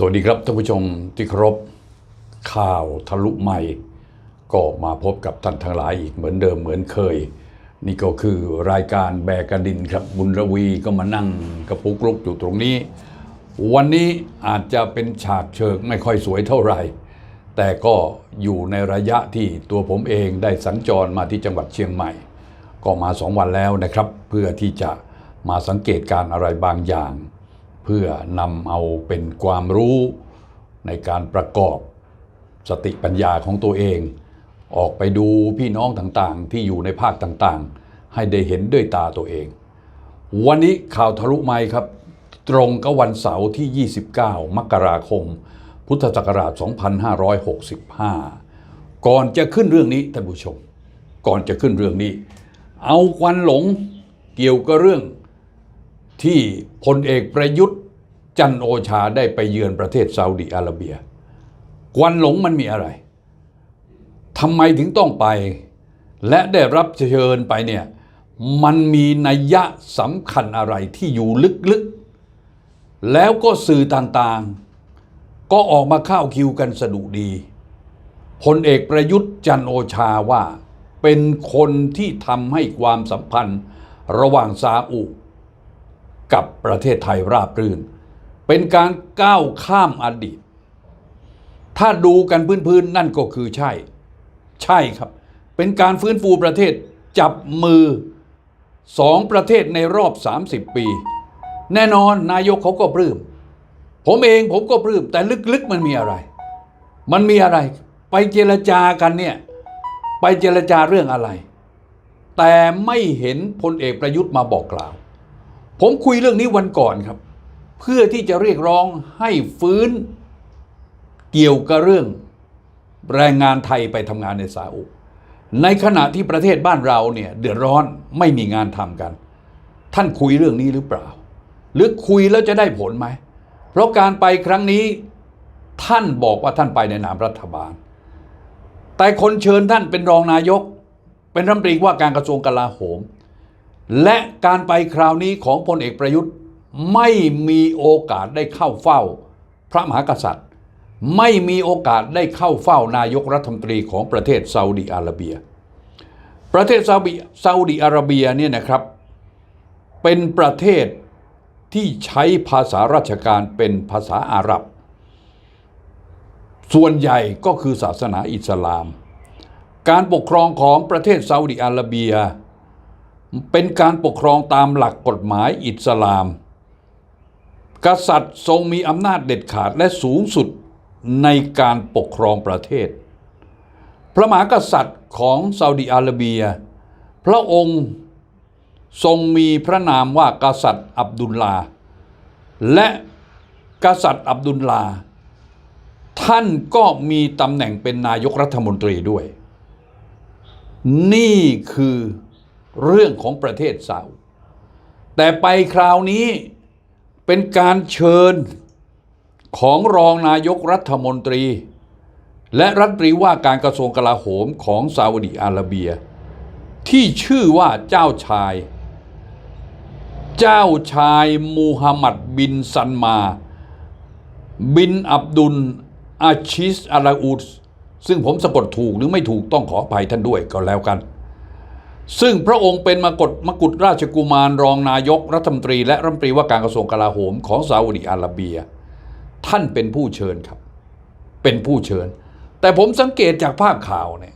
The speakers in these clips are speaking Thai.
สวัสดีครับท่านผู้ชมที่เคารพข่าวทะลุใหม่ ก็มาพบกับท่านทั้งหลายอีกเหมือนเดิมเหมือนเคย นี่ก็คือรายการแบกกระดินครับบุญระวีก็มานั่งกระปุกลุกอยู่ตรงนี้ วันนี้อาจจะเป็นฉากเชิงไม่ค่อยสวยเท่าไหร่ แต่ก็อยู่ในระยะที่ตัวผมเองได้สัญจรมาที่จังหวัดเชียงใหม่ ก็มาสองวันแล้วนะครับ เพื่อที่จะมาสังเกตการอะไรบางอย่าง พื่อนำเอาเป็นความรู้ในการประกอบสติปัญญาของตัวเอง ออกไปดูพี่น้องต่างๆ ที่อยู่ในภาคต่างๆ ให้ได้เห็นด้วยตาตัวเอง วันนี้ข่าวทะลุไมค์ครับ ตรงกับวันเสาร์ที่ 29 มกราคม พุทธศักราช 2565 ก่อนจะขึ้นเรื่องนี้ท่านผู้ชม ก่อนจะขึ้นเรื่องนี้ เอาควันหลงเกี่ยวกับเรื่อง ที่พลเอกประยุทธ์จันโอชาได้ไปเยือนประเทศซาอุดิอาระเบียควันหลงมันมีอะไรทำไมถึงต้องไป และได้รับเชิญไปเนี่ยมันมีนัยยะสำคัญอะไรที่อยู่ลึกๆ แล้วก็สื่อต่างๆ ก็ออกมาเข้าคิวกันสะดุดีพลเอกประยุทธ์จันโอชาว่าเป็นคนที่ทำให้ความสัมพันธ์ ระหว่างซาอุ กับประเทศไทยราบรื่น เป็นการก้าวข้ามอดีต ถ้าดูกันพื้นๆนั่นก็คือใช่ ใช่ครับ เป็นการฟื้นฟูประเทศจับมือสองประเทศในรอบ 30 ปี แน่นอนนายกเขาก็ปลื้มผมเองผมก็ปลื้มแต่ลึกๆมันมีอะไร มันมีอะไร ไปเจรจากันเนี่ย ไปเจรจาเรื่องอะไร แต่ไม่เห็นพลเอกประยุทธ์มาบอกกล่าว ผมคุยเรื่องนี้วันก่อนครับ เพื่อที่จะเรียกร้องให้ฟื้นเกี่ยวกับเรื่องแรงงานไทยไปทำงานในซาอุในขณะที่ประเทศบ้านเราเนี่ยเดือดร้อนไม่มีงานทำกัน ท่านคุยเรื่องนี้หรือเปล่า หรือคุยแล้วจะได้ผลไหม เพราะการไปครั้งนี้ท่านบอกว่าท่านไปในนามรัฐบาล แต่คนเชิญท่านเป็นรองนายก เป็นรัฐมนตรีว่าการกระทรวงกลาโหม และการไปคราวนี้ของพลเอกประยุทธ์ไม่มีโอกาสได้เข้าเฝ้า พระมหากษัตริย์ ไม่มีโอกาสได้เข้าเฝ้านายกรัฐมนตรีของประเทศซาอุดิอาระเบีย ประเทศซาอุดิซาอุดิอาระเบียเนี่ยนะครับ เป็นประเทศที่ใช้ภาษาราชการเป็นภาษาอาหรับ ส่วนใหญ่ก็คือศาสนาอิสลาม การปกครองของประเทศซาอุดิอาระเบีย เป็นการปกครองตามหลักกฎหมายอิสลาม กษัตริย์ทรงมีอำนาจเด็ดขาดและสูงสุดในการปกครองประเทศ พระมหากษัตริย์ของซาอุดิอาระเบีย พระองค์ทรงมีพระนามว่ากษัตริย์อับดุลลา และกษัตริย์อับดุลลา ท่านก็มีตำแหน่งเป็นนายกรัฐมนตรีด้วย นี่คือ เรื่องของประเทศซาอุแต่ไปคราวนี้เป็นการเชิญของรองนายกรัฐมนตรี และรัฐมนตรีว่าการกระทรวงกลาโหมของซาอุดิอาระเบีย ที่ชื่อว่าเจ้าชาย เจ้าชายมูฮัมหมัดบินซันมา บินอับดุลอาชิสอาราอุสซึ่งผมสะกดถูกหรือไม่ถูกต้องขออภัยท่านด้วยก็แล้วกัน ซึ่งพระองค์เป็นมกฎมกุฎราชกุมารรองนายกรัฐมนตรี และรัฐมนตรีว่าการกระทรวงกลาโหมของซาอุดิอาระเบีย ท่านเป็นผู้เชิญครับ เป็นผู้เชิญ แต่ผมสังเกตจากภาพข่าวเนี่ย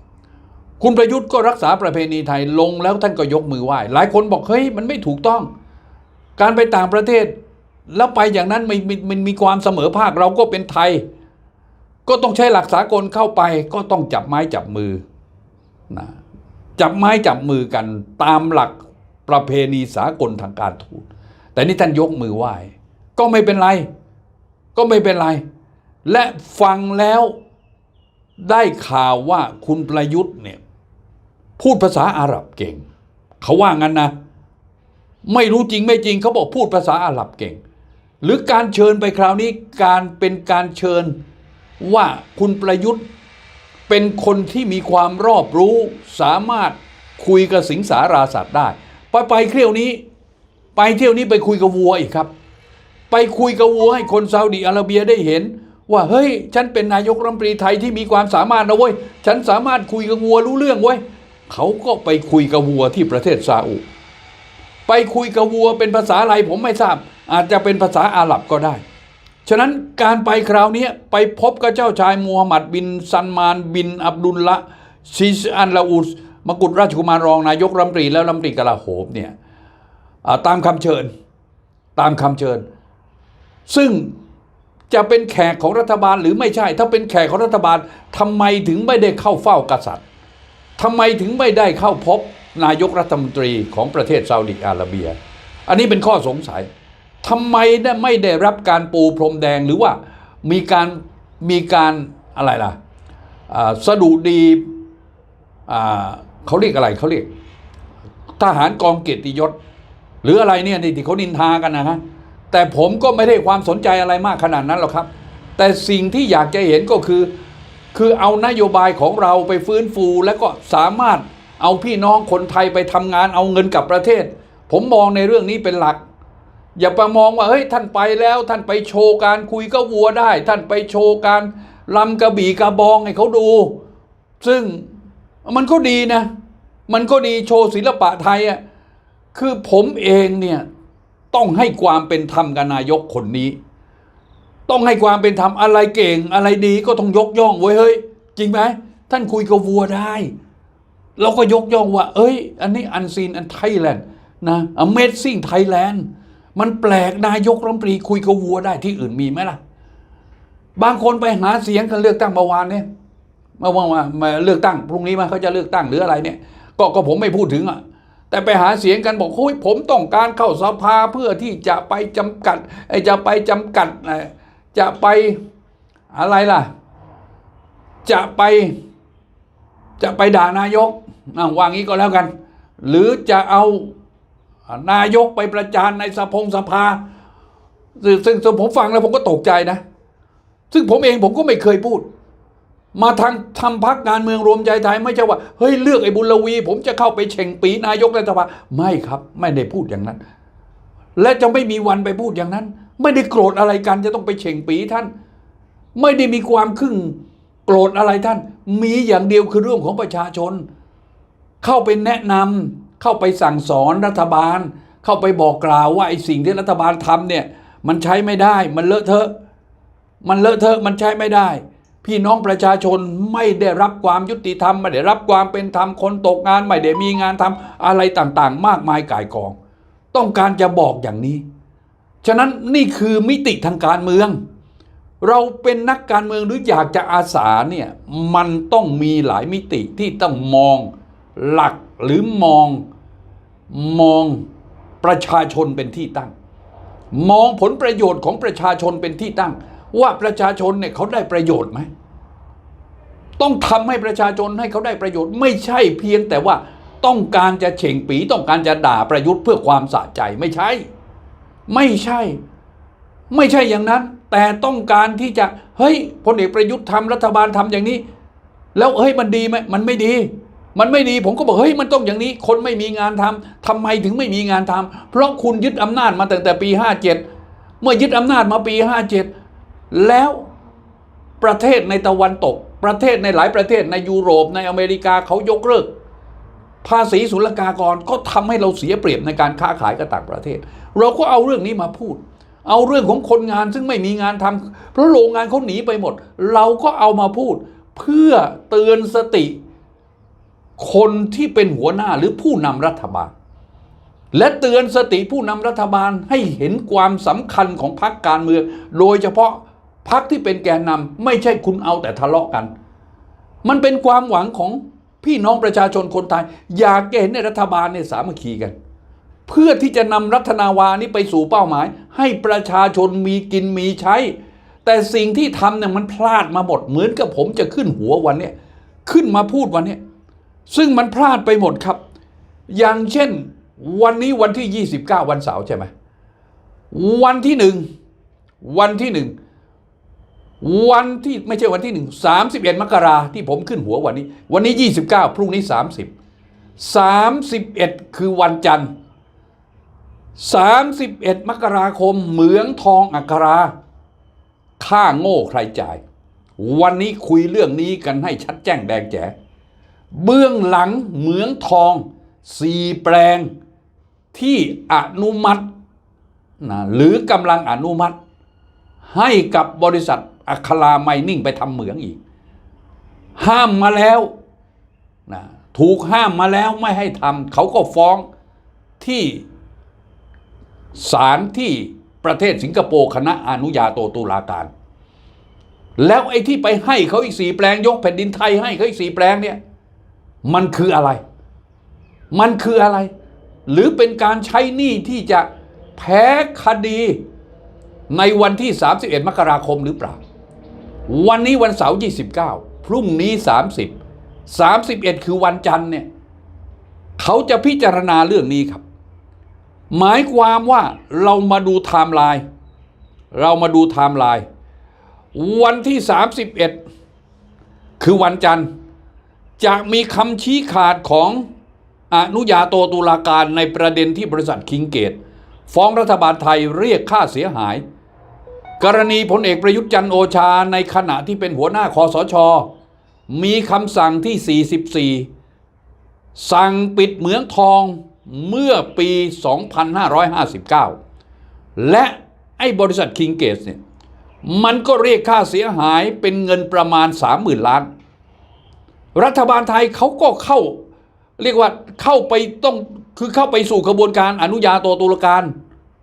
คุณประยุทธ์ก็รักษาประเพณีไทยลงแล้วท่านก็ยกมือไหว้ หลายคนบอกเฮ้ยมันไม่ถูกต้อง การไปต่างประเทศ แล้วไปอย่างนั้นมันมันมันมีความเสมอภาคเราก็เป็นไทย ก็ต้องใช้หลักสากลเข้าไปก็ต้องจับไม้จับมือนะ จับไม้จับมือกันตามหลักประเพณีสากลทางการทูตแต่นี่ท่านยกมือไหว้ก็ไม่เป็นไร ก็ไม่เป็นไร และฟังแล้วได้ข่าวว่าคุณประยุทธ์เนี่ยพูดภาษาอาหรับเก่ง เขาว่างั้นนะ ไม่รู้จริงไม่จริงเขาบอกพูดภาษาอาหรับเก่ง หรือการเชิญไปคราวนี้การเป็นการเชิญว่าคุณประยุทธ์ เป็นคนที่มีความรอบรู้สามารถคุยกับสิงสาราสัตว์ได้ ไปไปเที่ยวนี้ ไปเที่ยวนี้ไปคุยกับวัวอีกครับ ไปคุยกับวัวให้คนซาอุดิอาระเบียได้เห็น ว่าเฮ้ย ฉันเป็นนายกรัฐมนตรีไทยที่มีความสามารถนะเว้ยฉันสามารถคุยกับวัวรู้เรื่องเว้ยเขาก็ไปคุยกับวัวที่ประเทศซาอุ ไปคุยกับวัวเป็นภาษาอะไรผมไม่ทราบ อาจจะเป็นภาษาอาหรับก็ได้ ฉะนั้นการไปคราวนี้ไปพบกับเจ้าชายมูฮัมหมัดบินซันมาน บิน อับดุลละซิสอันลาอุสมกุฎราชกุมารรองนายกรัฐมนตรีและรัฐมนตรีกลาโหมเนี่ยตามคำเชิญตามคำเชิญ ซึ่งจะเป็นแขกของรัฐบาลหรือไม่ใช่ ถ้าเป็นแขกของรัฐบาลทำไมถึงไม่ได้เข้าเฝ้ากษัตริย์ทำไมถึงไม่ได้เข้าพบนายกรัฐมนตรีของประเทศซาอุดิอาระเบีย อันนี้เป็นข้อสงสัย ทำไมได้ไม่ได้รับการปูพรมแดงหรือว่ามีการมีการอะไรล่ะอ่าสดุดีอ่าเขาเรียกอะไรเขาเรียก ทหารกองเกียรติยศ หรืออะไรเนี่ยที่เขานินทากันนะฮะแต่ผมก็ไม่ได้ความสนใจอะไรมากขนาดนั้นหรอกครับ แต่สิ่งที่อยากจะเห็นก็คือ คือเอานโยบายของเราไปฟื้นฟู แล้วก็สามารถเอาพี่น้องคนไทยไปทำงานเอาเงินกลับประเทศ ผมมองในเรื่องนี้เป็นหลัก อย่าไปมองว่าเฮ้ยท่านไปแล้ว ท่านไปโชว์การคุยก็วัวได้ ท่านไปโชว์การลำกระบี่กระบองให้เขาดู ซึ่งมันก็ดีนะ มันก็ดีโชว์ศิลปะไทยอะคือผมเองเนี่ยต้องให้ความเป็นธรรมกับนายกคนนี้ ต้องให้ความเป็นธรรมอะไรเก่ง อะไรดีก็ต้องยกย่องไว้เฮ้ยจริงไหมท่านคุยกับวัวได้เราก็ยกย่องว่า เอ้ย อันนี้อันซีนอันไทยแลนด์นะ Amazing Thailand มันแปลกนายกรัฐมนตรีคุยกับวัวได้ที่อื่นมีไหมล่ะ บางคนไปหาเสียงกันเลือกตั้งเมื่อวานเนี่ยเมื่อวานว่ามาเลือกตั้ง พรุ่งนี้มาเขาจะเลือกตั้งหรืออะไรเนี่ย ก็ก็ผมไม่พูดถึงอะแต่ไปหาเสียงกันบอกโอ้ยผมต้องการเข้าสภาเพื่อที่จะไปจำกัดไอ้จะไปจำกัดจะไปอะไรล่ะ จะไปจะไปด่านายกอะวางงี้ก็แล้วกัน หรือจะเอา นายกไปประจานในสภงสภาซึ่งซงซึ่งผมฟังแล้วผมก็ตกใจนะ ซึ่งผมเองผมก็ไม่เคยพูด มาทางทำพักการเมืองรวมใจไทยไม่ใช่ว่าเฮ้ยเลือกไอ้บุญลวี ผมจะเข้าไปเฉ่งปีนายกรัฐบาไม่ครับ ไม่ได้พูดอย่างนั้น และจะไม่มีวันไปพูดอย่างนั้น ไม่ได้โกรธอะไรกันจะต้องไปเฉ่งปีท่าน ไม่ได้มีความครึ่งโกรธอะไรท่าน มีอย่างเดียวคือเรื่องของประชาชน เข้าไปแนะนำ เข้าไปสั่งสอนรัฐบาล เข้าไปบอกกล่าวว่าไอ้สิ่งที่รัฐบาลทำเนี่ยมันใช้ไม่ได้ มันเลอะเทอะ มันเลอะเทอะ มันใช้ไม่ได้ พี่น้องประชาชนไม่ได้รับความยุติธรรม ไม่ได้รับความเป็นธรรม คนตกงานไม่ได้มีงานทำอะไรต่างๆ มากมายก่ายกอง ต้องการจะบอกอย่างนี้ ฉะนั้นนี่คือมิติทางการเมือง เราเป็นนักการเมืองหรืออยากจะอาสาเนี่ย มันต้องมีหลายมิติที่ต้องมองหลักหรือมอง มองประชาชนเป็นที่ตั้ง มองผลประโยชน์ของประชาชนเป็นที่ตั้ง ว่าประชาชนเนี่ยเขาได้ประโยชน์ไหมต้องทำให้ประชาชนให้เขาได้ประโยชน์ ไม่ใช่เพียงแต่ว่าต้องการจะเฉ่งปีต้องการจะด่าประยุทธ์เพื่อความสะใจไม่ใช่ ไม่ใช่ ไม่ใช่อย่างนั้น แต่ต้องการที่จะเฮ้ยพลเอกประยุทธ์ทำรัฐบาลทำอย่างนี้ แล้วเฮ้ยมันดีไหมมันไม่ดี มันไม่ดีผมก็บอกเฮ้ยมันต้องอย่างนี้ คนไม่มีงานทำทำไมถึงไม่มีงานทำเพราะคุณยึดอำนาจมาตั้งแต่ปี 57 เมื่อยึดอำนาจมาปี 57 แล้วประเทศในตะวันตก ประเทศในหลายประเทศในยุโรปในอเมริกาเขายกเลิกภาษีศุลกากรก็ทำให้เราเสียเปรียบในการค้าขายกับต่างประเทศ เราก็เอาเรื่องนี้มาพูด เอาเรื่องของคนงานซึ่งไม่มีงานทำเพราะโรงงานเขาหนีไปหมด เราก็เอามาพูดเพื่อเตือนสติ คนที่เป็นหัวหน้าหรือผู้นำรัฐบาล และเตือนสติผู้นำรัฐบาลให้เห็นความสำคัญของพรรคการเมือง โดยเฉพาะพรรคที่เป็นแกนนำไม่ใช่คุณเอาแต่ทะเลาะกัน มันเป็นความหวังของพี่น้องประชาชนคนไทย อยากเห็นในรัฐบาลเนี่ยสามัคคีกัน เพื่อที่จะนำรัฐนาวานี้ไปสู่เป้าหมาย ให้ประชาชนมีกินมีใช้ แต่สิ่งที่ทำเนี่ยมันพลาดมาหมดเหมือนกับผมจะขึ้นหัววันเนี้ยขึ้นมาพูดวันเนี้ย ซึ่งมันพลาดไปหมดครับ อย่างเช่น วันนี้วันที่ 29 วันเสาร์ใช่ไหมวันที่หนึ่งวันที่หนึ่งวันที่ไม่ใช่วันที่หนึ่งสามสิบเอ็ดมกราที่ผมขึ้นหัววันนี้ วันนี้29พรุ่งนี้30 31คือวันจันทร์31มกราคมเหมืองทองอัครา ค่าโง่ใครจ่าย วันนี้คุยเรื่องนี้กันให้ชัดแจ้งแดงแจ๋ เบื้องหลังเหมืองทองสี่แปลงที่อนุมัตินะหรือกำลังอนุมัติ ให้กับบริษัทอัคราไมนิ่งไปทำเหมืองอีก ห้ามมาแล้วนะถูกห้ามมาแล้วไม่ให้ทำเขาก็ฟ้องที่ศาลที่ประเทศสิงคโปร์คณะอนุญาโตตุลาการ แล้วไอ้ที่ไปให้เขาอีกสี่แปลงยกแผ่นดินไทยให้เขาอีกสี่แปลงเนี่ย มันคืออะไร มันคืออะไร หรือเป็นการใช้หนี้ที่จะแพ้คดีในวันที่ 31 มกราคมหรือเปล่า วันนี้วันเสาร์29 พรุ่งนี้ 30 31 คือวันจันทร์เนี่ยเขาจะพิจารณาเรื่องนี้ครับ หมายความว่าเรามาดูไทม์ไลน์เรามาดูไทม์ไลน์วันที่ 31 คือวันจันทร์ จะมีคำชี้ขาดของอนุญาโตตุลาการในประเด็นที่บริษัทคิงเกต ฟ้องรัฐบาลไทยเรียกค่าเสียหาย กรณีพลเอกประยุทธ์จันโอชาในขณะที่เป็นหัวหน้าคอสช มีคำสั่งที่ 44 สั่งปิดเหมืองทองเมื่อปี 2559 และไอ้บริษัทคิงเกตเนี่ยมันก็เรียกค่าเสียหายเป็นเงินประมาณ 30,000 ล้าน รัฐบาลไทยเขาก็เข้า เรียกว่าเข้าไปต้องคือเข้าไปสู่กระบวนการอนุญาโตตุลาการ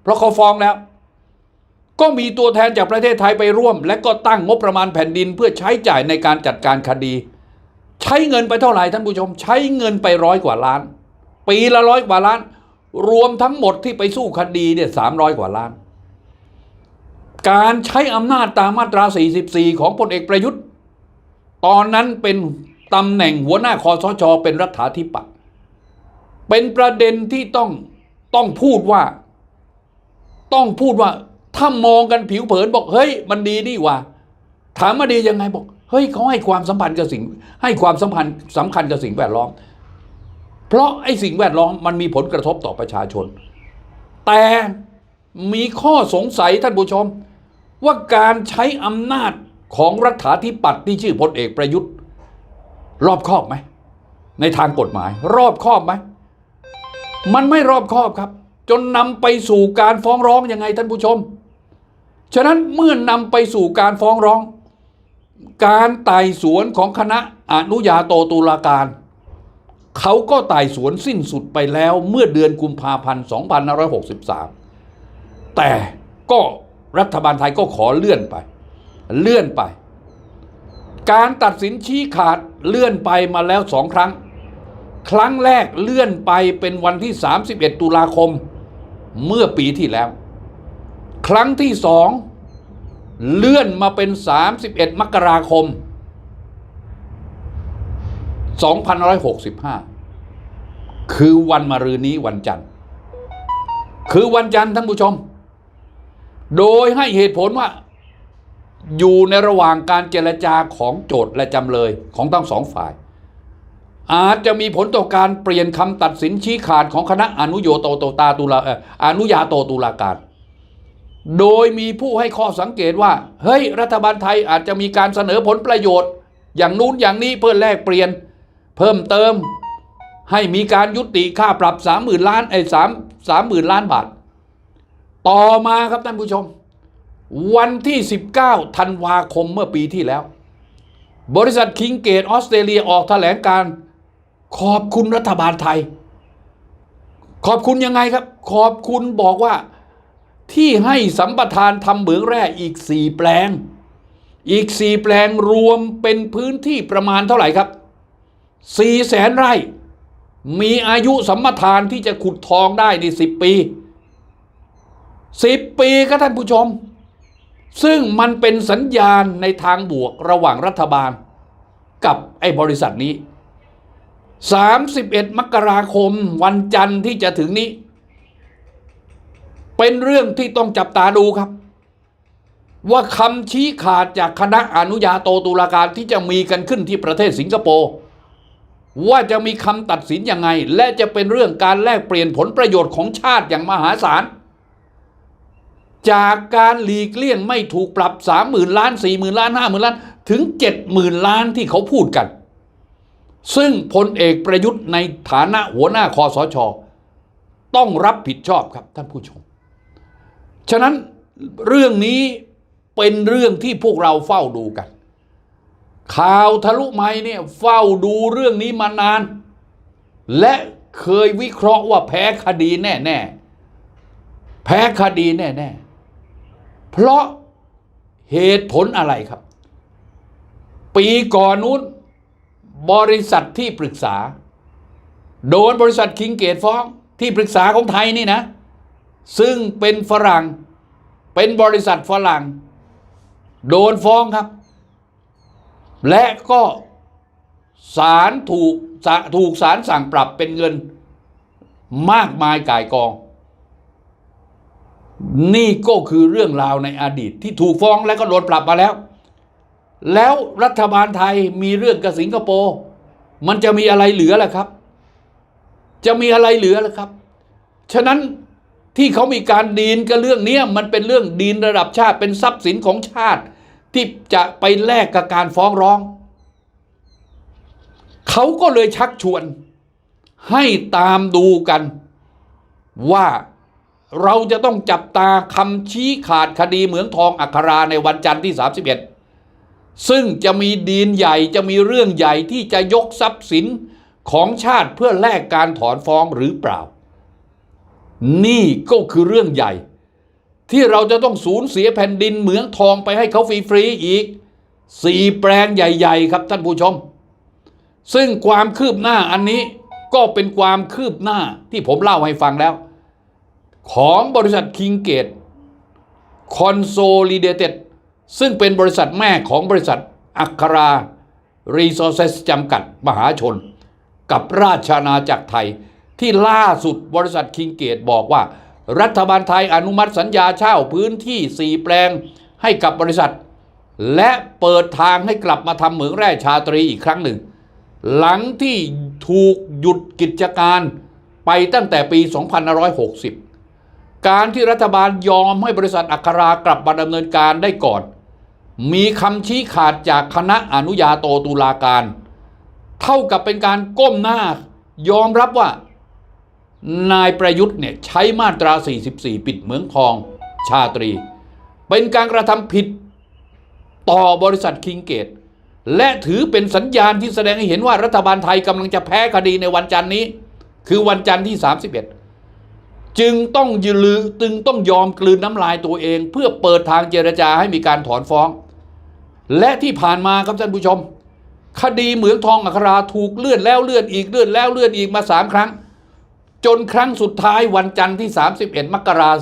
เพราะเขาฟ้องแล้ว ก็มีตัวแทนจากประเทศไทยไปร่วม และก็ตั้งงบประมาณแผ่นดิน เพื่อใช้จ่ายในการจัดการคดี ใช้เงินไปเท่าไหร่ท่านผู้ชม ใช้เงินไปร้อยกว่าล้าน ปีละร้อยกว่าล้าน รวมทั้งหมดที่ไปสู้คดีเนี่ยสามร้อยกว่าล้าน การใช้อำนาจตามมาตรา 44 ของพลเอกประยุทธ์ ตอนนั้นเป็น ตำแหน่งหัวหน้าคอสช เป็นรัฐาธิปัตย์เป็นประเด็นที่ต้องต้องพูดว่า ต้องพูดว่า ถ้ามองกันผิวเผินบอกเฮ้ย มันดีนี่ว่า ถามมาดียังไงบอก เฮ้ยเขาให้ความสัมพันธ์กับสิ่ง ให้ความสัมพันธ์สำคัญกับสิ่งแวดล้อม เพราะไอ้สิ่งแวดล้อมมันมีผลกระทบต่อประชาชน แต่มีข้อสงสัยท่านผู้ชม ว่าการใช้อำนาจของรัฐาธิปัตย์ที่ชื่อพลเอกประยุทธ์ รอบคอบไหม ในทางกฎหมาย รอบคอบไหม มันไม่รอบคอบครับ จนนำไปสู่การฟ้องร้องยังไงท่านผู้ชม ฉะนั้นเมื่อนำไปสู่การฟ้องร้อง การไต่สวนของคณะอนุญาโตตุลาการเขาก็ไต่สวนสิ้นสุดไปแล้วเมื่อเดือนกุมภาพันธ์ 2563 แต่ก็รัฐบาลไทยก็ขอเลื่อนไป เลื่อนไป การตัดสินชี้ขาด เลื่อนไปมาแล้วสองครั้ง ครั้งแรกเลื่อนไปเป็นวันที่ 31 ตุลาคม เมื่อปีที่แล้ว ครั้งที่สองเลื่อนมาเป็น 31 มกราคม 2565 คือวันมะรืนนี้วันจันทร์ คือวันจันทร์ท่านผู้ชม โดยให้เหตุผลว่า อยู่ในระหว่างการเจรจาของโจทย์และจำเลยของทั้งสองฝ่าย อาจจะมีผลต่อการเปลี่ยนคำตัดสินชี้ขาดของคณะอนุโยโตโตตาตุลาเอ่ออนุญาโตตุลาการ โดยมีผู้ให้ข้อสังเกตว่า เฮ้ย รัฐบาลไทยอาจจะมีการเสนอผลประโยชน์ อย่างนู้นอย่างนี้เพื่อแลกเปลี่ยน เพิ่มเติมให้มีการยุติค่าปรับสามหมื่นล้านไอ้สามสามหมื่นล้านบาท ต่อมาครับท่านผู้ชม วันที่ 19ธันวาคมเมื่อปีที่แล้ว บริษัทคิงเกตออสเตรเลียออกแถลงการขอบคุณรัฐบาลไทย ขอบคุณยังไงครับ ขอบคุณบอกว่าที่ให้สัมปทานทำเหมืองแร่อีก 4 แปลง อีก 4 แปลงรวมเป็นพื้นที่ประมาณเท่าไหร่ครับ4แสนไร่ มีอายุสัมปทานที่จะขุดทองได้ใน 10 ปี 10 ปีครับท่านผู้ชม ซึ่งมันเป็นสัญญาณในทางบวกระหว่างรัฐบาล กับไอ้บริษัทนี้ 31 มกราคมวันจันทร์ที่จะถึงนี้ เป็นเรื่องที่ต้องจับตาดูครับ ว่าคำชี้ขาดจากคณะอนุญาโตตุลาการที่จะมีกันขึ้นที่ประเทศสิงคโปร์ว่าจะมีคำตัดสินยังไง และจะเป็นเรื่องการแลกเปลี่ยนผลประโยชน์ของชาติอย่างมหาศาล จากการหลีกเลี่ยงไม่ถูกปรับสามหมื่นล้านสี่หมื่นล้านห้าหมื่นล้าน ถึงเจ็ดหมื่นล้านที่เขาพูดกัน ซึ่งพลเอกประยุทธ์ในฐานะหัวหน้าคอสช ต้องรับผิดชอบครับท่านผู้ชม ฉะนั้นเรื่องนี้เป็นเรื่องที่พวกเราเฝ้าดูกัน ข่าวทะลุไม้เนี่ยเฝ้าดูเรื่องนี้มานาน และเคยวิเคราะห์ว่าแพ้คดีแน่ ๆ แพ้คดีแน่ ๆ เพราะเหตุผลอะไรครับ ปีก่อนนู้นบริษัทที่ปรึกษา โดนบริษัทคิงเกตฟ้องที่ปรึกษาของไทยนี่นะ ซึ่งเป็นฝรั่ง เป็นบริษัทฝรั่ง โดนฟ้องครับ และก็ศาลถูกศาถูกศาลสั่งปรับเป็นเงินมากมายก่ายกอง นี่ก็คือเรื่องราวในอดีตที่ถูกฟ้องแล้วก็โดนปรับมาแล้ว แล้วรัฐบาลไทยมีเรื่องกับสิงคโปร์มันจะมีอะไรเหลือล่ะครับ จะมีอะไรเหลือล่ะครับ ฉะนั้นที่เขามีการดีนกับเรื่องนี้มันเป็นเรื่องดีนระดับชาติเป็นทรัพย์สินของชาติ ที่จะไปแลกกับการฟ้องร้อง เขาก็เลยชักชวนให้ตามดูกันว่า เราจะต้องจับตาคำชี้ขาดคดีเหมืองทองอัคราในวันจันทร์ที่ 31 ซึ่งจะมีดีนใหญ่จะมีเรื่องใหญ่ที่จะยกทรัพย์สินของชาติเพื่อแลกการถอนฟ้องหรือเปล่า นี่ก็คือเรื่องใหญ่ ที่เราจะต้องสูญเสียแผ่นดินเหมืองทองไปให้เขาฟรีๆอีกสี่แปลงใหญ่ ๆ ครับท่านผู้ชม ซึ่งความคืบหน้าอันนี้ก็เป็นความคืบหน้าที่ผมเล่าให้ฟังแล้ว ของบริษัทคิงเกต Consolidated ซึ่งเป็นบริษัทแม่ของบริษัทอัครา Resources จำกัดมหาชน กับราชอาณาจักรไทย ที่ล่าสุดบริษัทคิงเกตบอกว่า รัฐบาลไทยอนุมัติสัญญาเช่าพื้นที่ 4 แปลงให้กับบริษัท และเปิดทางให้กลับมาทำเหมืองแร่ชาตรีอีกครั้งหนึ่ง หลังที่ถูกหยุดกิจการไปตั้งแต่ปี 2560 การที่รัฐบาลยอมให้บริษัทอัครากลับมาดำเนินการได้ก่อน มีคำชี้ขาดจากคณะอนุญาโตตุลาการ เท่ากับเป็นการก้มหน้า ยอมรับว่า นายประยุทธ์เนี่ยใช้มาตรา 44 ปิดเหมืองทองชาตรี เป็นการกระทำผิดต่อบริษัทคิงเกต และถือเป็นสัญญาณที่แสดงให้เห็นว่ารัฐบาลไทยกำลังจะแพ้คดีในวันจันทร์นี้ คือวันจันทร์ที่ 31 จึงต้องยืลือจึงต้องยอมกลืนน้ำลายตัวเอง เพื่อเปิดทางเจรจาให้มีการถอนฟ้อง และที่ผ่านมาครับท่านผู้ชม คดีเหมืองทองอัคราถูกเลื่อนแล้วเลื่อนอีกเลื่อนแล้วเลื่อนอีกมาสามครั้ง จนครั้งสุดท้ายวันจันทร์ที่ 31 มกราค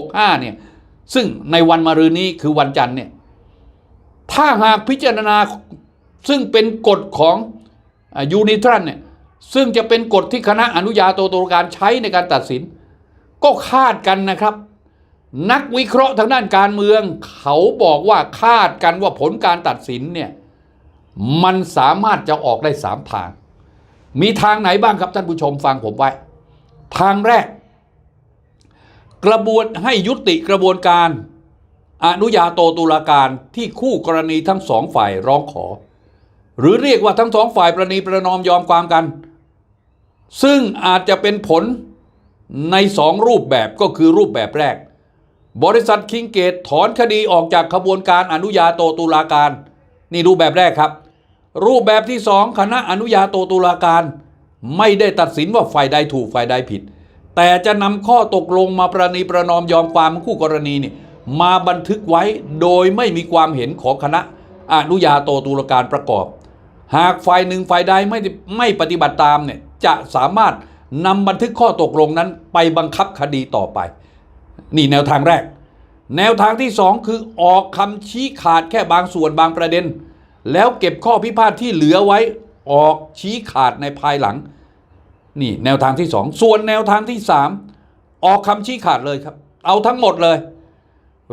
ม565เนี่ยซึ่งในวันมะรืนนี้คือวันจันทร์เนี่ยถ้าหากพิจารณาซึ่งเป็นกฎของยูนิทรันเนี่ยซึ่งจะเป็นกฎที่คณะอนุญาโตตุลาการใช้ในการตัดสิน ก็คาดกันนะครับ นักวิเคราะห์ทางด้านการเมือง เขาบอกว่าคาดกันว่าผลการตัดสินเนี่ยมันสามารถจะออกได้สามทาง มีทางไหนบ้างครับท่านผู้ชมฟังผมไว้ ทางแรก กระบวนให้ยุติกระบวนการ อนุญาโตตุลาการที่คู่กรณีทั้งสองฝ่ายร้องขอ หรือเรียกว่าทั้งสองฝ่ายประนีประนอมยอมความกัน ซึ่งอาจจะเป็นผล ในสองรูปแบบก็คือรูปแบบแรก บริษัทคิงเกตถอนคดีออกจากขบวนการอนุญาโตตุลาการ นี่รูปแบบแรกครับ รูปแบบที่สองคณะอนุญาโตตุลาการ ไม่ได้ตัดสินว่าฝ่ายใดถูกฝ่ายใดผิด แต่จะนำข้อตกลงมาประนีประนอมยอมความคู่กรณีนี่มาบันทึกไว้โดยไม่มีความเห็นของคณะอนุญาโตตุลาการประกอบ หากฝ่ายหนึ่งฝ่ายใดไม่ไม่ปฏิบัติตามเนี่ยจะสามารถ นำบันทึกข้อตกลงนั้นไปบังคับคดีต่อไป นี่แนวทางแรก แนวทางที่สองคือออกคำชี้ขาดแค่บางส่วนบางประเด็น แล้วเก็บข้อพิพาทที่เหลือไว้ออกชี้ขาดในภายหลัง นี่แนวทางที่สองส่วนแนวทางที่สามออกคำชี้ขาดเลยครับ เอาทั้งหมดเลย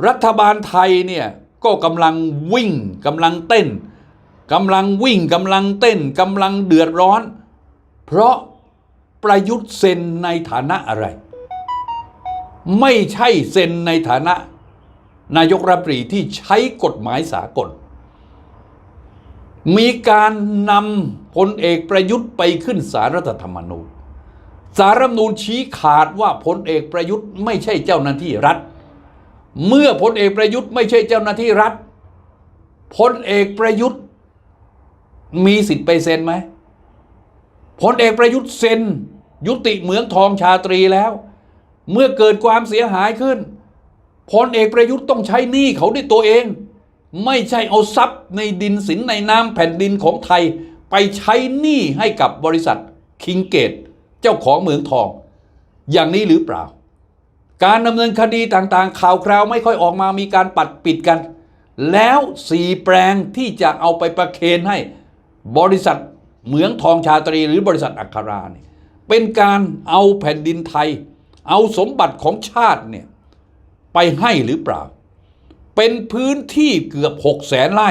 รัฐบาลไทยเนี่ยก็กำลังวิ่งกำลังเต้นกำลังวิ่งกำลังเต้นกำลังเดือดร้อน เพราะ ประยุทธ์เซ็นในฐานะอะไร ไม่ใช่เซ็นในฐานะ นายกรัฐมนตรีที่ใช้กฎหมายสากล มีการนำพลเอกประยุทธ์ไปขึ้นสารรัฐธรรมนูญสารรัฐมนูญชี้ขาดว่าพลเอกประยุทธ์ไม่ใช่เจ้าหน้าที่รัฐ เมื่อพลเอกประยุทธ์ไม่ใช่เจ้าหน้าที่รัฐพลเอกประยุทธ์ มีสิทธิ์ไปเซ็นไหม พลเอกประยุทธ์เซ็น ยุติเหมืองทองชาตรีแล้ว เมื่อเกิดความเสียหายขึ้นพลเอกประยุทธ์ต้องใช้หนี้เขาด้วยตัวเอง ไม่ใช่เอาทรัพย์ในดินสินในน้ำแผ่นดินของไทย ไปใช้หนี้ให้กับบริษัทคิงเกต เจ้าของเหมืองทอง อย่างนี้หรือเปล่า การดำเนินคดีต่างๆ ข่าวคราวไม่ค่อยออกมามีการปัดปิดกัน แล้วสี่แปลงที่จะเอาไปประเคนให้บริษัท เหมืองทองชาตรีหรือบริษัทอัคราเนี่ยเป็นการเอาแผ่นดินไทย เอาสมบัติของชาติเนี่ยไปให้หรือเปล่า เป็นพื้นที่เกือบหกแสนไร่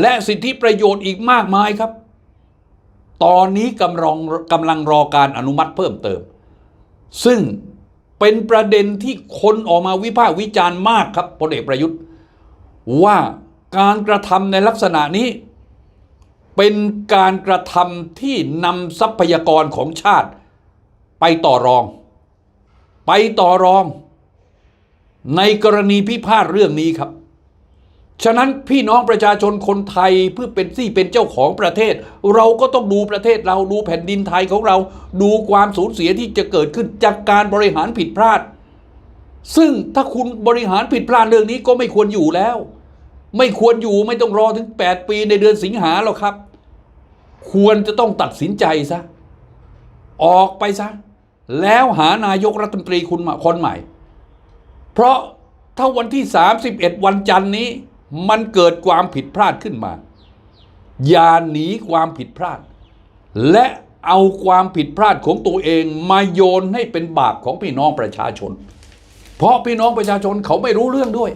และสิทธิประโยชน์อีกมากมายครับ ตอนนี้กำลังกำลังรอการอนุมัติเพิ่มเติม ซึ่งเป็นประเด็นที่คนออกมาวิพากษ์วิจารณ์มากครับพลเอกประยุทธ์ว่าการกระทำในลักษณะนี้ เป็นการกระทำที่นำทรัพยากรของชาติ ไปต่อรอง ไปต่อรอง ในกรณีพิพาทเรื่องนี้ครับ ฉะนั้นพี่น้องประชาชนคนไทยเพื่อเป็นที่เป็นเจ้าของประเทศ เราก็ต้องดูประเทศเราดูแผ่นดินไทยของเรา ดูความสูญเสียที่จะเกิดขึ้นจากการบริหารผิดพลาด ซึ่งถ้าคุณบริหารผิดพลาดเรื่องนี้ก็ไม่ควรอยู่แล้วไม่ควรอยู่ไม่ต้องรอถึง 8 ปีในเดือนสิงหาหรอกครับ ควรจะต้องตัดสินใจซะ ออกไปซะ แล้วหานายกรัฐมนตรีคุณมาคนใหม่ เพราะถ้าวันที่ 31 วันจันทร์นี้ มันเกิดความผิดพลาดขึ้นมา อย่าหนีความผิดพลาด และเอาความผิดพลาดของตัวเองมาโยนให้เป็นบาปของพี่น้องประชาชน เพราะพี่น้องประชาชนเขาไม่รู้เรื่องด้วย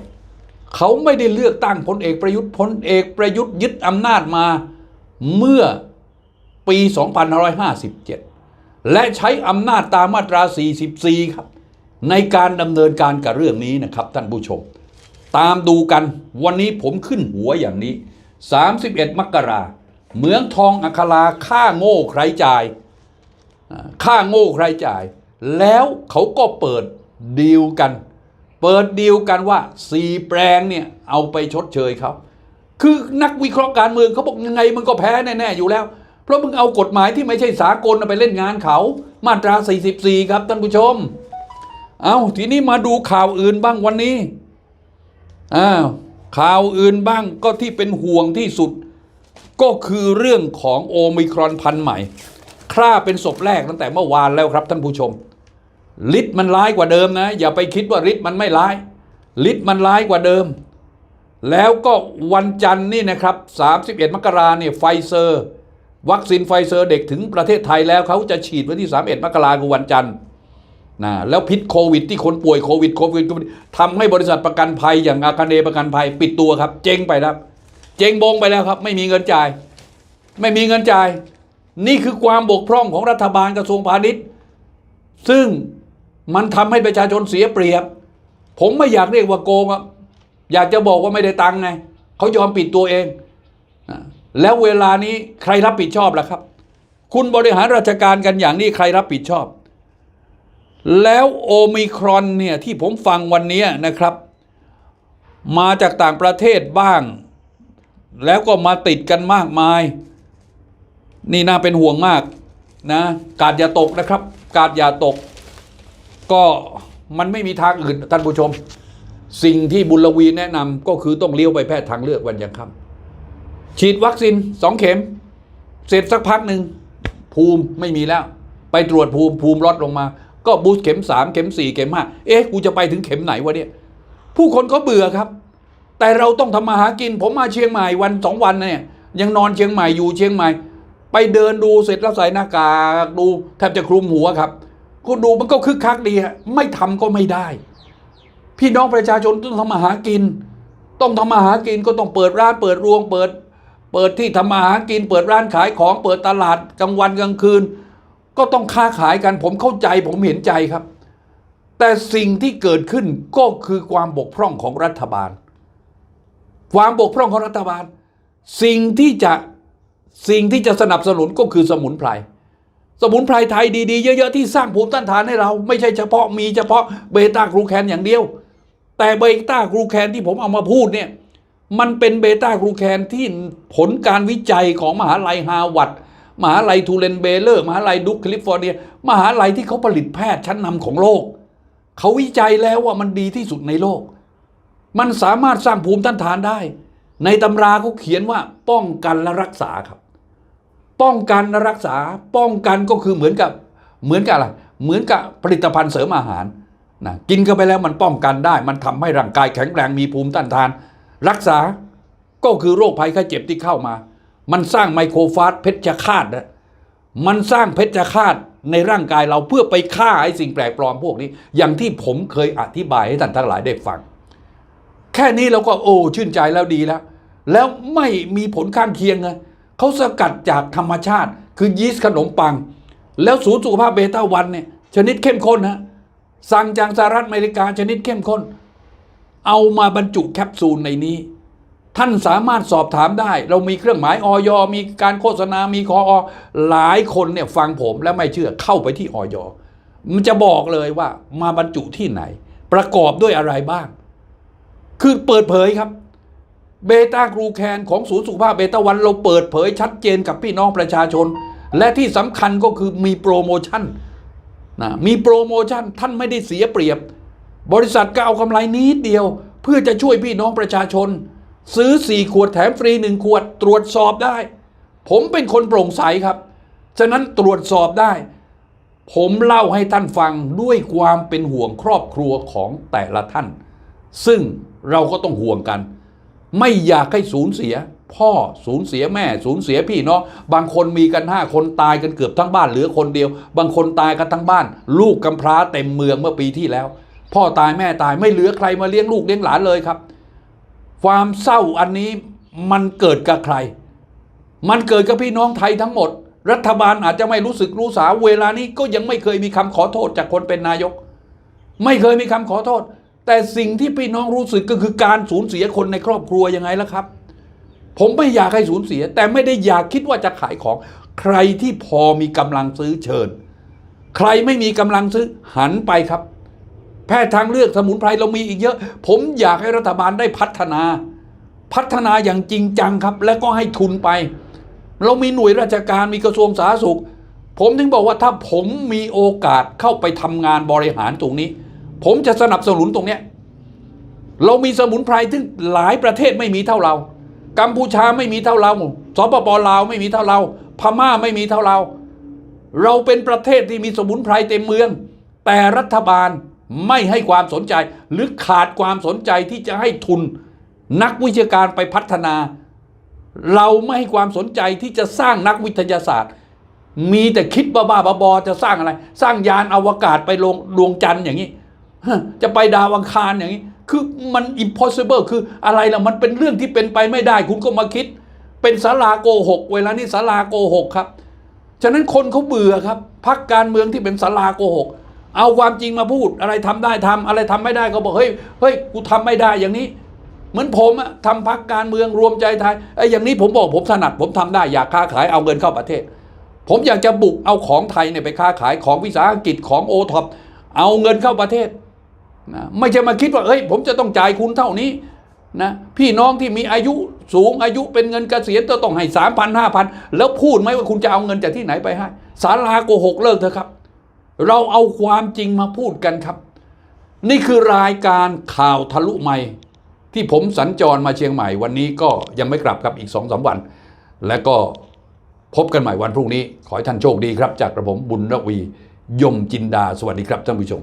เขาไม่ได้เลือกตั้งพลเอกประยุทธ์พลเอกประยุทธ์ยึดอำนาจมาเมื่อ ปี 2557 และใช้อำนาจตามมาตรา 44 ครับ ในการดำเนินการกับเรื่องนี้นะครับท่านผู้ชม ตามดูกันวันนี้ผมขึ้นหัวอย่างนี้ 31 มกราเหมืองทองอัคราค่าโง่ใครจ่ายอ่าค่าโง่ใครจ่าย แล้วเขาก็เปิดดีลกัน เปิดดีลกันว่าสี่แปลงเนี่ยเอาไปชดเชยเขาคือนักวิเคราะห์การเมืองเขาบอกยังไงมันก็แพ้แน่ ๆ อยู่แล้ว ราะมึงเอากฎหมายที่ไม่ใช่สากลไปเล่นงานเขา มาตรา 44 ครับท่านผู้ชม เอาทีนี้มาดูข่าวอื่นบ้างวันนี้อ้าวข่าวอื่นบ้างก็ที่เป็นห่วงที่สุด ก็คือเรื่องของโอมิครอนพันธุ์ใหม่ฆ่าเป็นศพแรกตั้งแต่เมื่อวานแล้วครับท่านผู้ชมฤทธิ์มันร้ายกว่าเดิมนะ อย่าไปคิดว่าฤทธิ์มันไม่ร้ายฤทธิ์มันร้ายกว่าเดิม แล้วก็วันจันทร์นี่นะครับ 31 มกราเนี่ยไฟเซอร์ วัคซีนไฟเซอร์เด็กถึงประเทศไทยแล้วเขาจะฉีดวันที่ 31 มกราคือวันจันทร์นะแล้วพิษโควิดที่คนป่วยโควิดโควิดทำให้บริษัทประกันภัยอย่างอาคาเนประกันภัยปิดตัวครับ เจ๊งไปแล้วเจ๊งบงไปแล้วครับ ไม่มีเงินจ่าย ไม่มีเงินจ่าย นี่คือความบกพร่องของรัฐบาลกระทรวงพาณิชย์ ซึ่งมันทำให้ประชาชนเสียเปรียบ ผมไม่อยากเรียกว่าโกงอะอยากจะบอกว่าไม่ได้ตังค์ไงเขายอมปิดตัวเองอะ แล้วเวลานี้ใครรับผิดชอบล่ะครับ คุณบริหารราชการกันอย่างนี้ใครรับผิดชอบ แล้วโอมิครอนเนี่ยที่ผมฟังวันนี้นะครับ มาจากต่างประเทศบ้าง แล้วก็มาติดกันมากมาย นี่น่าเป็นห่วงมากนะกาดอย่าตกนะครับ กาดอย่าตก ก็มันไม่มีทางอื่นท่านผู้ชม สิ่งที่บุญลวีแนะนำก็คือต้องเลี้ยวไปแพทย์ทางเลือกวันยังค่ำ ฉีดวัคซีนสองเข็ม เสร็จสักพักหนึ่งภูมิไม่มีแล้ว ไปตรวจภูมิภูมิลดลงมา ก็บูสเข็มสามเข็มสี่เข็มห้าเอ๊ะกูจะไปถึงเข็มไหนวะเนี่ย ผู้คนเขาเบื่อครับ แต่เราต้องทำมาหากิน ผมมาเชียงใหม่วันสองวันเนี่ยยังนอนเชียงใหม่อยู่เชียงใหม่ ไปเดินดูเสร็จแล้วใส่หน้ากากดูแทบจะคลุมหัวครับก็ดูมันก็คึกคักดีฮะไม่ทำก็ไม่ได้ พี่น้องประชาชนต้องทำมาหากิน ต้องทำมาหากินก็ต้องเปิดร้านเปิดรวง เปิด เปิดที่ทำมาหากิน เปิดร้านขายของ เปิดตลาดกลางวันกลางคืน ก็ต้องค้าขายกันผมเข้าใจผมเห็นใจครับ แต่สิ่งที่เกิดขึ้นก็คือความบกพร่องของรัฐบาล ความบกพร่องของรัฐบาล สิ่งที่จะสิ่งที่จะสนับสนุนก็คือสมุนไพรสมุนไพรไทยดีๆ เยอะ ๆ ที่สร้างภูมิต้านทานให้เรา ไม่ใช่เฉพาะมีเฉพาะเบต้ากรูแคนอย่างเดียว แต่เบต้ากรูแคนที่ผมเอามาพูดเนี่ย มันเป็นเบต้ากรูแคนที่ผลการวิจัยของมหาลัยฮาร์วาร์ดมหาลัยทูเรนเบเลอร์ มหาลัยดุคแคลิฟอร์เนีย มหาลัยที่เขาผลิตแพทย์ชั้นนำของโลก เขาวิจัยแล้วว่ามันดีที่สุดในโลก มันสามารถสร้างภูมิต้านทานได้ ในตำราเขาเขียนว่าป้องกันและรักษาครับ ป้องกันและรักษา ป้องกันก็คือเหมือนกับเหมือนกับอะไร เหมือนกับผลิตภัณฑ์เสริมอาหารนะกินเข้าไปแล้วมันป้องกันได้ มันทำให้ร่างกายแข็งแรงมีภูมิต้านทาน รักษาก็คือโรคภัยไข้เจ็บที่เข้ามา มันสร้างไมโครฟาสเพชฌฆาตนะมันสร้างเพชฌฆาตในร่างกายเราเพื่อไปฆ่าไอ้สิ่งแปลกปลอมพวกนี้ อย่างที่ผมเคยอธิบายให้ท่านทั้งหลายได้ฟัง แค่นี้เราก็โอ้ชื่นใจแล้วดีแล้ว แล้วไม่มีผลข้างเคียงไงเขาสกัดจากธรรมชาติ คือยีสต์ขนมปัง แล้วศูนย์สุขภาพเบต้าวันเนี่ยชนิดเข้มข้นนะสั่งจากสหรัฐอเมริกาชนิดเข้มข้น เอามาบรรจุแคปซูลในนี้ ท่านสามารถสอบถามได้ เรามีเครื่องหมายออยมีการโฆษณา มีคออหลายคนเนี่ยฟังผมแล้วไม่เชื่อเข้าไปที่ออยมันจะบอกเลยว่ามาบรรจุที่ไหน ประกอบด้วยอะไรบ้าง คือเปิดเผยครับเบต้ากรูแคนของศูนย์สุขภาพเบต้าวันเราเปิดเผยชัดเจนกับพี่น้องประชาชน และที่สำคัญก็คือมีโปรโมชั่นนะมีโปรโมชั่นท่านไม่ได้เสียเปรียบ บริษัทก็เอากำไรนิดเดียว เพื่อจะช่วยพี่น้องประชาชน ซื้อ 4 ขวดแถมฟรี 1 ขวดตรวจสอบได้ ผมเป็นคนโปร่งใสครับ ฉะนั้นตรวจสอบได้ ผมเล่าให้ท่านฟังด้วยความเป็นห่วงครอบครัวของแต่ละท่าน ซึ่งเราก็ต้องห่วงกัน ไม่อยากให้สูญเสีย พ่อสูญเสียแม่สูญเสียพี่น้องบางคนมีกันห้าคนตายกันเกือบทั้งบ้านเหลือคนเดียว บางคนตายกันทั้งบ้าน ลูกกำพร้าเต็มเมืองเมื่อปีที่แล้ว พ่อตายแม่ตายไม่เหลือใครมาเลี้ยงลูกเลี้ยงหลานเลยครับ ความเศร้าอันนี้มันเกิดกับใคร มันเกิดกับพี่น้องไทยทั้งหมด รัฐบาลอาจจะไม่รู้สึกรู้สาเวลานี้ก็ยังไม่เคยมีคำขอโทษจากคนเป็นนายก ไม่เคยมีคำขอโทษ แต่สิ่งที่พี่น้องรู้สึกก็คือการสูญเสียคนในครอบครัวยังไงล่ะครับ ผมไม่อยากให้สูญเสีย แต่ไม่ได้อยากคิดว่าจะขายของ ใครที่พอมีกำลังซื้อเชิญ ใครไม่มีกำลังซื้อหันไปครับ แพทย์ทางเลือกสมุนไพรเรามีอีกเยอะ ผมอยากให้รัฐบาลได้พัฒนา พัฒนาอย่างจริงจังครับ แล้วก็ให้ทุนไป เรามีหน่วยราชการมีกระทรวงสาธารณสุข ผมถึงบอกว่าถ้าผมมีโอกาสเข้าไปทำงานบริหารตรงนี้ ผมจะสนับสนุนตรงเนี้ยเรามีสมุนไพรที่หลายประเทศไม่มีเท่าเรา กัมพูชาไม่มีเท่าเราสปปลาวไม่มีเท่าเรา พม่าไม่มีเท่าเรา เราเป็นประเทศที่มีสมุนไพรเต็มเมือง แต่รัฐบาล ไม่ให้ความสนใจ หรือขาดความสนใจที่จะให้ทุนนักวิชาการไปพัฒนา เราไม่ให้ความสนใจที่จะสร้างนักวิทยาศาสตร์ มีแต่คิดบ้าๆบอๆจะสร้างอะไร สร้างยานอวกาศไปลงดวงจันทร์อย่างนี้ จะไปดาวอังคารอย่างนี้ คือมัน impossible คืออะไรล่ะมันเป็นเรื่องที่เป็นไปไม่ได้ คุณก็มาคิด เป็นสาราโกหก เวลานี้สาราโกหกครับ ฉะนั้นคนเขาเบื่อครับพักการเมืองที่เป็นสาราโกหก เอาความจริงมาพูดอะไรทำได้ทำอะไรทำไม่ได้ก็บอกเฮ้ยเฮ้ยกูทำไม่ได้อย่างนี้ เหมือนผมอะทำพักการเมืองรวมใจไทยไอ้อย่างนี้ผมบอกผมถนัด ผมทำได้อยากค้าขายเอาเงินเข้าประเทศ ผมอยากจะบุกเอาของไทยเนี่ยไปค้าขายของวิสาหกิจของโอท็อปเอาเงินเข้าประเทศนะไม่ใช่มาคิดว่าเฮ้ยผมจะต้องจ่ายคุณเท่านี้นะพี่น้องที่มีอายุสูงอายุเป็นเงินเกษียณต้องให้สามพันห้าพันแล้วพูดไหมว่าคุณจะเอาเงินจากที่ไหนไปให้สาราโกหกเลิกเถอะครับ เราเอาความจริงมาพูดกันครับ นี่คือรายการข่าวทะลุใหม่ ที่ผมสัญจรมาเชียงใหม่วันนี้ก็ยังไม่กลับครับอีกสองสาวัน และก็พบกันใหม่วันพรุ่งนี้ ขอให้ท่านโชคดีครับ จากกระผมบุญระวี ยมจินดา สวัสดีครับท่านผู้ชม